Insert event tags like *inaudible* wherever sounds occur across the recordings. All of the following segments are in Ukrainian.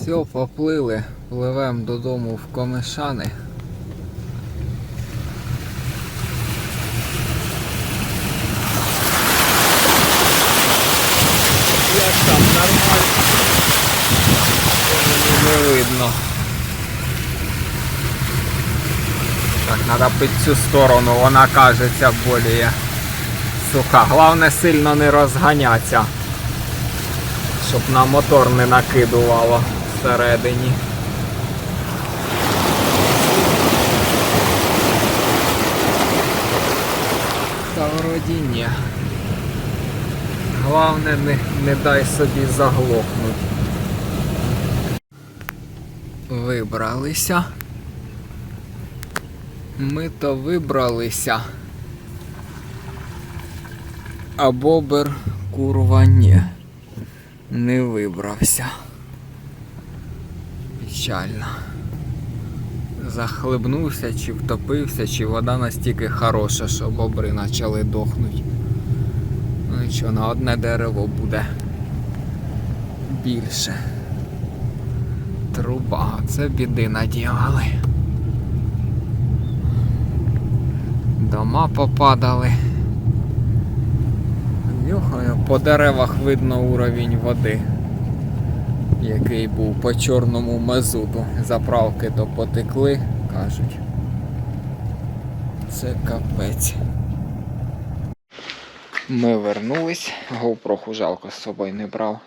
Все, поплили, пливем додому в комишани. Як там нормально? Не видно. Так, треба під цю сторону, вона кажеться боліє суха. Головне сильно не розганяться, щоб на мотор не накидувало всередині. Та вроді ні. Головне не, не дай собі заглохнути. Вибралися. Ми то вибралися. А бобер курва ні. Не вибрався. Печально. Захлебнувся, чи втопився, чи вода настільки хороша, що бобри почали дохнути. Ну що, на одне дерево буде більше. Труба, це біди надівали. Дома попадали. Йохаю, по деревах видно уровень води, який був по чорному мазуту. Заправки то потекли, кажуть. Це капець. Ми вернулись, GoPro жалко з собою не брав.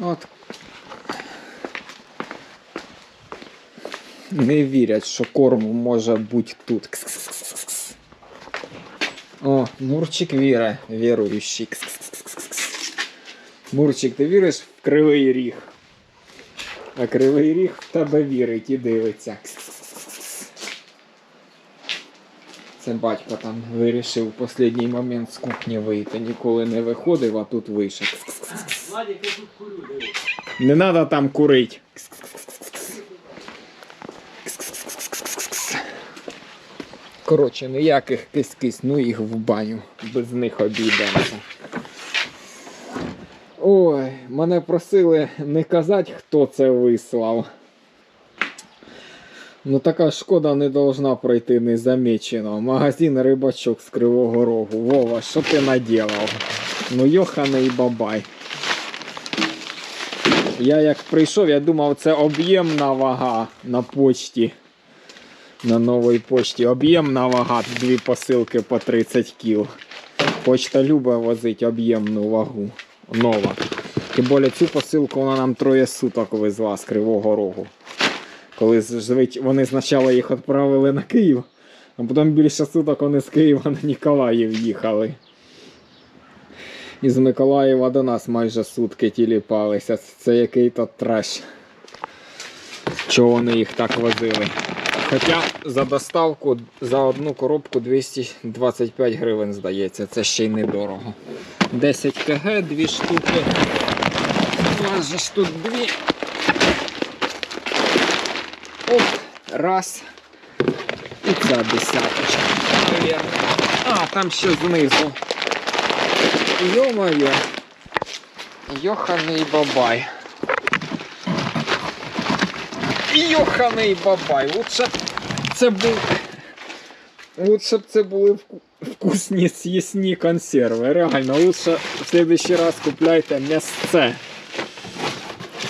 От. Не вірять, що корму може бути тут. О, Мурчик віра, віруючий. Мурчик, ти віриш в кривий ріг? А кривий ріг в тебе вірить і дивиться. Це батько там вирішив в останній момент з кухні вийти. Ніколи не виходив, а тут вийшов. Не треба там курить. Коротше, ніяких кис-кис, ну їх в баню. Без них обійдемося. Ой, мене просили не казати, хто це вислав. Ну така шкода не должна пройти незамічено. Магазин рибачок з Кривого Рогу. Вова, що ти наділав? Ну йоханий бабай. Я як прийшов, я думав, це об'ємна вага на почті. На новій почті. Об'ємна вага, дві посилки по 30 кіл. Почта любить возить об'ємну вагу. Нова. Тим більше цю посилку вона нам троє суток везла з Кривого Рогу. Коли вони спочатку їх відправили на Київ, а потім більше суток вони з Києва на Ніколаїв їхали. Із Миколаєва до нас майже сутки тіліпалися. Це який-то треш. Чого вони їх так возили? Хоча за доставку за одну коробку 225 гривень здається, це ще й недорого. 10 кг, дві штуки. У нас же ж тут дві. Оп, раз. І ця десяточка. А, там ще знизу. Йо-моє. Йоханий бабай. Йоханий бабай. Лучше це був. Лучше б це були вкусні з'їсні консерви. Реально, лучше в следующий раз купляйте м'ясце.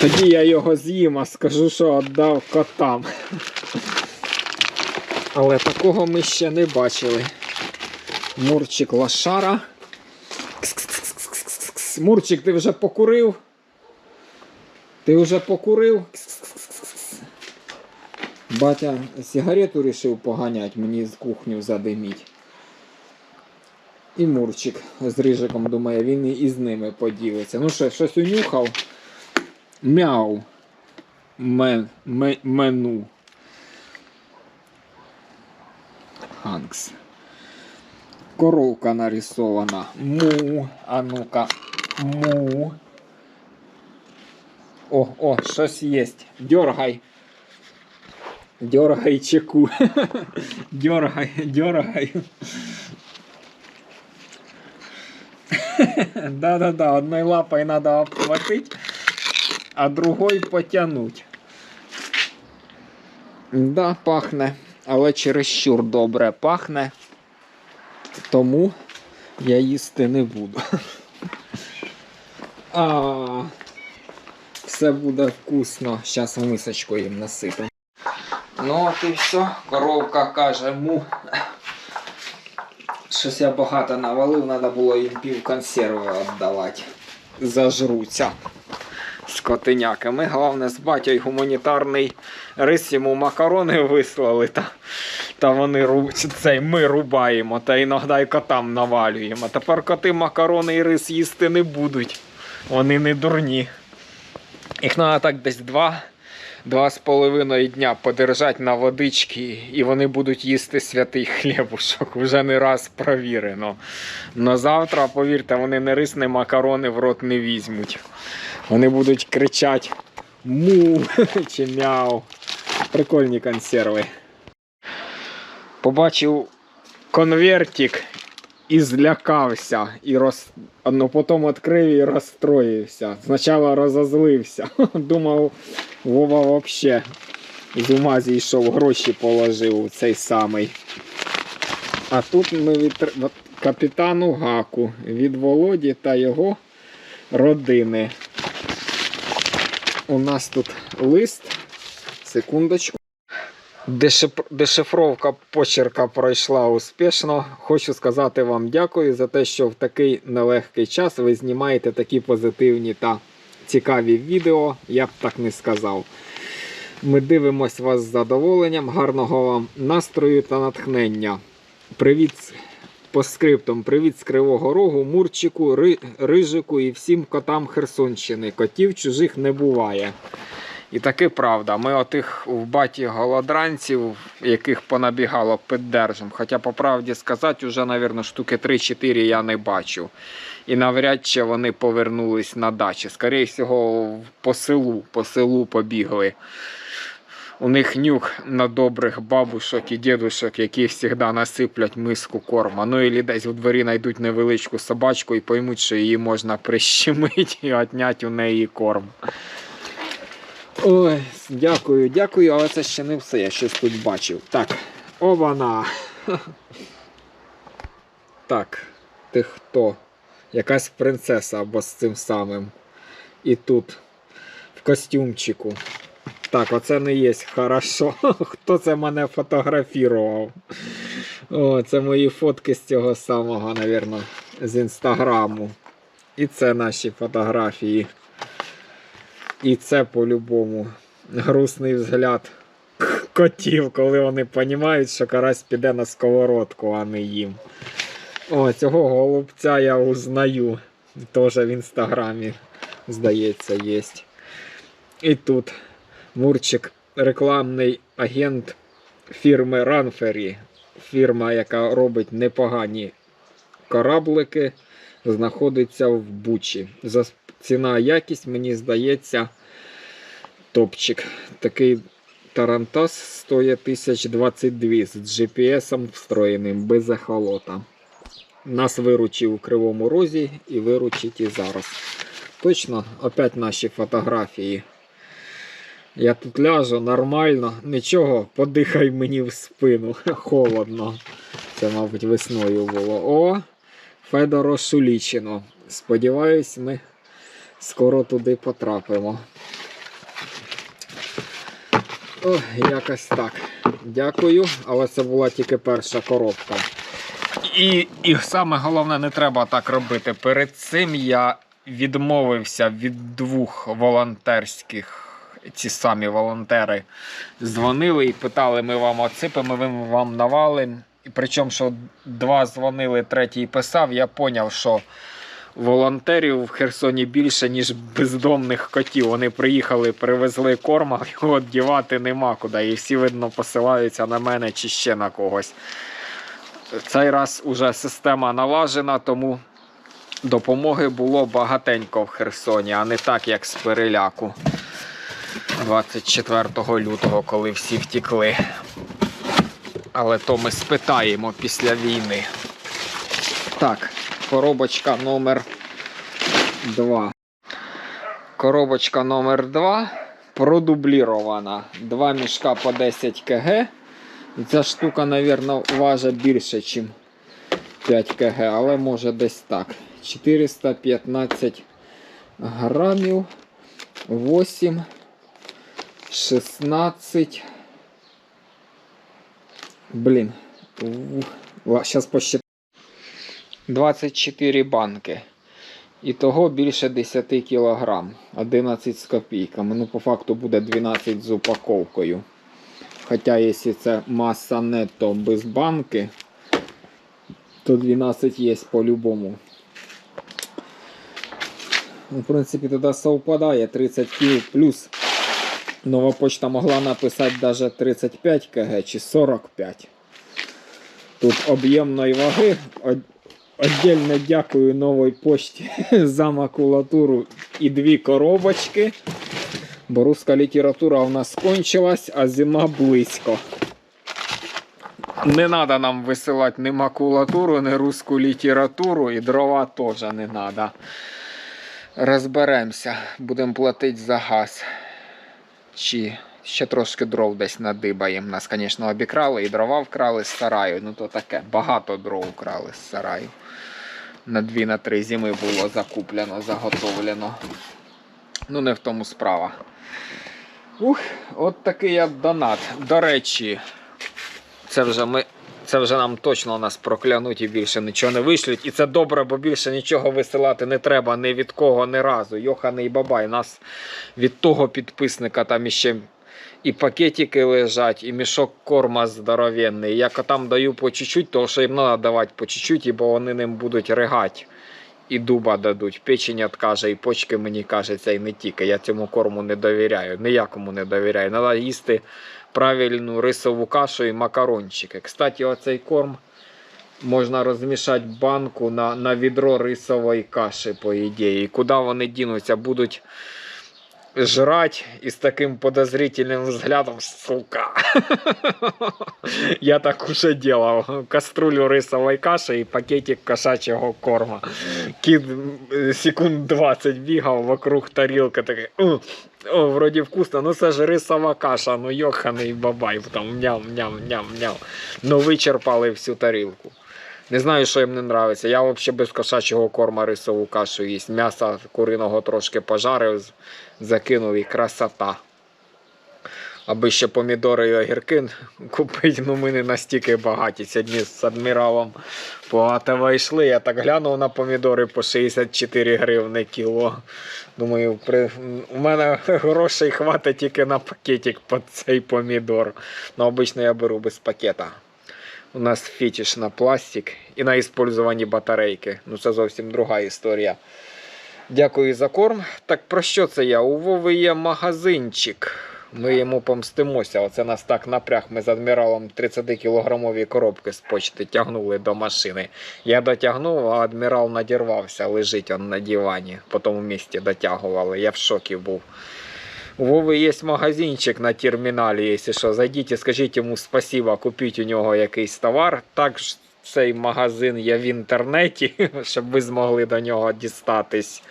Тоді я його з'їм, а скажу, що віддав котам. Але такого ми ще не бачили. Мурчик лошара. Мурчик, ти вже покурив? Ти вже покурив? Кс-кс-кс-кс-кс. Батя сигарету вирішив поганять, мені з кухню задиміть. І Мурчик з рижиком думає, він і з ними поділиться. Ну що, щось унюхав? Мяу. Мен, ме- мену. Ханкс. Коровка нарисована. Му. А ну-ка. Му. О, о, щось є. Дергай. Дергай чеку. *laughs* Дергай, дергай. *laughs* Да-да-да, одной лапой надо обхватить, а другой потянуть. Да, пахне, але чересчур добре пахне. Тому я їсти не буду. *laughs* А, все буде вкусно. Зараз мисочку їм насипемо. Ну от і все. Коровка каже му. Щось я багато навалив, треба було їм пів консерви віддавати. Зажруться. Скотиняки. Ми, головне, з батьком гуманітарний рис йому макарони вислали, та, та вони цей, ми рубаємо, та іноді й котам навалюємо. Тепер коти макарони і рис їсти не будуть. Вони не дурні. Їх треба так десь два, два з половиною дня подержати на водички, і вони будуть їсти святий хлібушок. Вже не раз провірено. Но завтра, повірте, вони не рис, не макарони в рот не візьмуть. Вони будуть кричати му *laughs* чи мяу. Прикольні консерви. Побачив конвертик і злякався. І роз... ну, потім відкрив і розстроївся. Спочатку розозлився. *laughs* Думав, Вова взагалі з ума зійшов, гроші положив у цей самий. А тут ми від капітану Гаку від Володі та його родини. У нас тут лист. Секундочку. Дешиф- Дешифровка почерка пройшла успішно. Хочу сказати вам дякую за те, що в такий нелегкий час ви знімаєте такі позитивні та цікаві відео. Я б так не сказав. Ми дивимось вас з задоволенням. Гарного вам настрою та натхнення. Привіт по скриптам. Привіт з Кривого Рогу, Мурчику, Рижику і всім котам Херсонщини. Котів чужих не буває. І таки правда, ми отих в баті голодранців, яких понабігало, піддержимо. Хоча, по правді сказати, вже, мабуть, штуки 3-4 я не бачу. І навряд чи вони повернулись на дачі. Скоріше всього, по селу, по селу побігли. У них нюх на добрих бабушок і дідушок, які завжди насиплять миску корма. Ну і десь у дворі знайдуть невеличку собачку і поймуть, що її можна прищемити і отняти у неї корм. Ой, дякую, дякую, але це ще не все. Я щось тут бачив. Так, обана. *laughs* Так, ти хто? Якась принцеса або з цим самим. І тут, в костюмчику. Так, оце не є хорошо. *laughs* Хто це мене фотографував? О, це мої фотки з цього самого, напевно, з інстаграму. І це наші фотографії. І це по-любому грустний взгляд котів, коли вони розуміють, що карась піде на сковородку, а не їм. О, цього голубця я узнаю. Теж в інстаграмі, здається, є. І тут Мурчик, рекламний агент фірми Ранфері. Фірма, яка робить непогані кораблики, знаходиться в Бучі. Ціна якість, мені здається, топчик. Такий Тарантас стоїть 1022 з GPS встроєним, без ехолота. Нас виручив у Кривому Розі і виручить і зараз. Точно, опять наші фотографії. Я тут ляжу нормально, нічого, подихай мені в спину. *laughs* Холодно. Це, мабуть, весною було. О, Федоро Шулічино. Сподіваюсь, ми скоро туди потрапимо. О, якось так. Дякую, але це була тільки перша коробка. І, і саме головне, не треба так робити. Перед цим я відмовився від двох волонтерських. Ці самі волонтери дзвонили і питали, ми вам оципимо, ми вам навалимо. І причому, що два дзвонили, третій писав, я зрозумів, що волонтерів в Херсоні більше, ніж бездомних котів. Вони приїхали, привезли корма, *laughs* його дівати нема куди. І всі, видно, посилаються на мене чи ще на когось. Цей раз уже система налажена, тому допомоги було багатенько в Херсоні, а не так, як з переляку 24 лютого, коли всі втікли. Але то ми спитаємо після війни. Так, коробочка номер 2. Коробочка номер 2 продублірована. Два мішка по 10 кг. Ця штука, мабуть, важить більше, ніж 5 кг, але може десь так. 415 грамів. 8, 16. Блін. Зараз посчитаю. 24 банки. І того більше 10 кг. 11 з копійками. Ну, по факту буде 12 з упаковкою. Хоча, якщо це маса нетто без банки, то 12 є по-любому. Ну, в принципі, тоді совпадає 30 кг плюс. Нова почта могла написати навіть 35 кг чи 45. Тут об'ємної ваги. Отдельно дякую новій почті *laughs* за макулатуру і дві коробочки. Бо руська література у нас скончилась, а зима близько. Не треба нам висилати ні макулатуру, ні руську літературу, і дрова теж не треба. Розберемося, будемо платити за газ. Чи ще трошки дров десь надибаємо. Нас, звісно, обікрали і дрова вкрали з сараю. Ну то таке, багато дров вкрали з сараю. На 2 на 3 зими було закуплено, заготовлено. Ну, не в тому справа. Ух, от такий я донат. До речі, це вже ми. Це вже нам точно нас проклянуть і більше нічого не вишлють. І це добре, бо більше нічого висилати не треба ні від кого, ні разу. Йоханий бабай. Нас від того підписника там іще і пакетики лежать, і мішок корма здоровенний. Я котам даю по чуть-чуть, тому що їм треба давати по чуть-чуть, бо вони ним будуть ригати. І дуба дадуть, печень откаже, і почки мені кажеться, і не тільки. Я цьому корму не довіряю, ніякому не довіряю. Треба їсти правильну рисову кашу і макарончики. Кстати, оцей корм можна розмішати банку на, на відро рисової каші, по ідеї. І куди вони дінуться, будуть жрать і з таким подозрительним взглядом, сука. Я так уже делал. Каструлю рисової каші і пакетик кошачого корма. Кіт е, секунд 20 бігав вокруг тарілки, такий. О, вроді вкусно, ну це ж рисова каша, ну йоханий бабай, там ням-ням-ням-ням. Ну вичерпали всю тарілку. Не знаю, що їм не подобається. Я взагалі без кошачого корма рисову кашу їсть. М'яса куриного трошки пожарив, закинув і красота. Аби ще помідори і огірки *laughs* купити, ну ми не настільки багаті. Сьогодні з адміралом по АТВ. Я так глянув на помідори по 64 гривни кіло. Думаю, при... у мене *laughs* грошей хватить тільки на пакетик під цей помідор. Ну, обично я беру без пакета. У нас фетиш на пластик і на іспользовані батарейки. Ну це зовсім друга історія. Дякую за корм. Так про що це я? У Вови є магазинчик. Ми йому помстимося. Оце нас так напряг. Ми з адміралом 30-кілограмові коробки з почти тягнули до машини. Я дотягнув, а адмірал надірвався, лежить он на дивані. По тому місці дотягували. Я в шокі був. У Вови є магазинчик на терміналі, якщо що, зайдіть і скажіть йому спасибо, купіть у нього якийсь товар. Також цей магазин є в інтернеті, *laughs* щоб ви змогли до нього дістатись.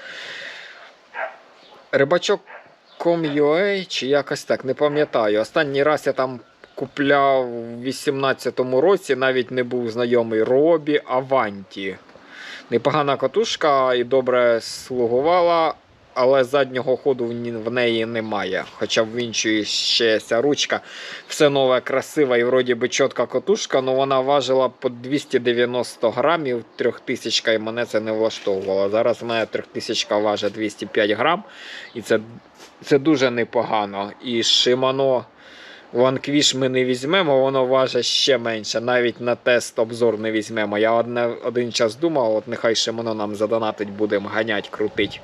Рибачок.com.ua чи якось так, не пам'ятаю. Останній раз я там купляв у 18-му році, навіть не був знайомий Робі Аванті. Непогана катушка і добре слугувала, але заднього ходу в неї немає. Хоча в іншої ще ця ручка. Все нове, красиве і вроді би чітка катушка, але вона важила по 290 грамів, трьохтисячка, і мене це не влаштовувало. Зараз в мене трьохтисячка важить 205 грам, і це, це дуже непогано. І Shimano Vanquish ми не візьмемо, воно важить ще менше. Навіть на тест обзор не візьмемо. Я одне, один час думав, от нехай Shimano нам задонатить, будемо ганять, крутить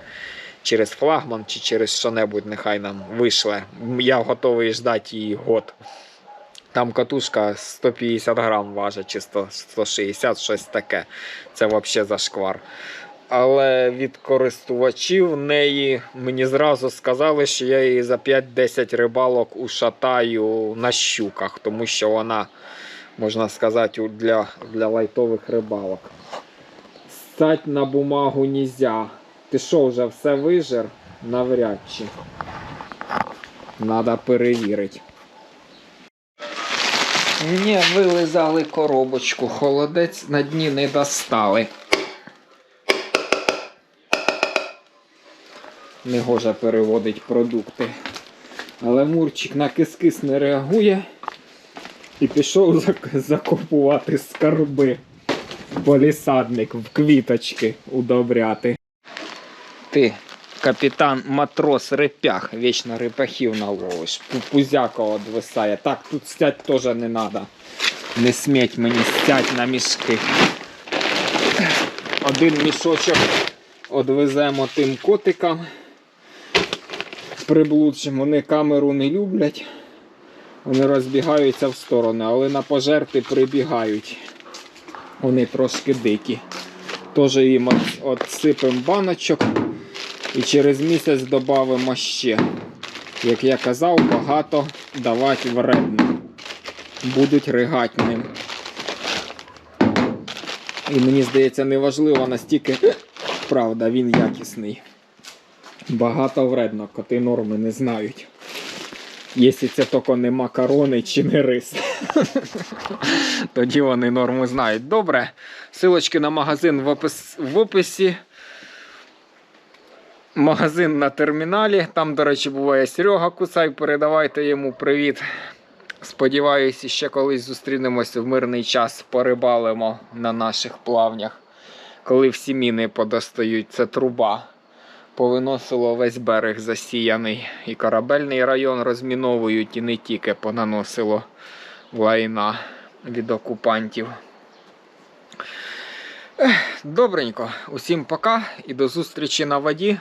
через флагман чи через що-небудь, нехай нам вишле. Я готовий ждати її год. Там катушка 150 грам важить, чи 100, 160, щось таке. Це взагалі зашквар. Але від користувачів неї мені зразу сказали, що я її за 5-10 рибалок ушатаю на щуках, тому що вона, можна сказати, для, для лайтових рибалок. Стать на бумагу нельзя. Ти що вже все вижер? Навряд чи. Надо перевірити. Ні, вилизали коробочку, холодець на дні не достали. Негожа переводить продукти. Але Мурчик на кис-кис не реагує і пішов зак- закопувати скарби. Полісадник в квіточки удобряти. Ти, капітан матрос репях, вічно репахів наловиш. Пузяка одвисає. Так, тут стять теж не треба. Не сміть мені стять на мішки. Один мішочок одвеземо тим котикам. Приблудшим. Вони камеру не люблять. Вони розбігаються в сторони, але на пожерти прибігають. Вони трошки дикі. Теж їм от- отсипемо баночок і через місяць додамо ще. Як я казав, багато давати вредно. Будуть ригать ним. І мені здається, неважливо настільки, *clears throat* правда, він якісний. Багато вредно, коти норми не знають. Якщо це тільки не макарони чи не рис. *laughs* Тоді вони норму знають. Добре. Силочки на магазин в описі. Магазин на терміналі. Там, до речі, буває Серега Куцай. Передавайте йому привіт. Сподіваюся, ще колись зустрінемося в мирний час, порибалимо на наших плавнях. Коли всі міни подостають, це труба. Повиносило весь берег засіяний. І корабельний район розміновують, і не тільки понаносило лайна від окупантів. Добренько, усім пока і до зустрічі на воді.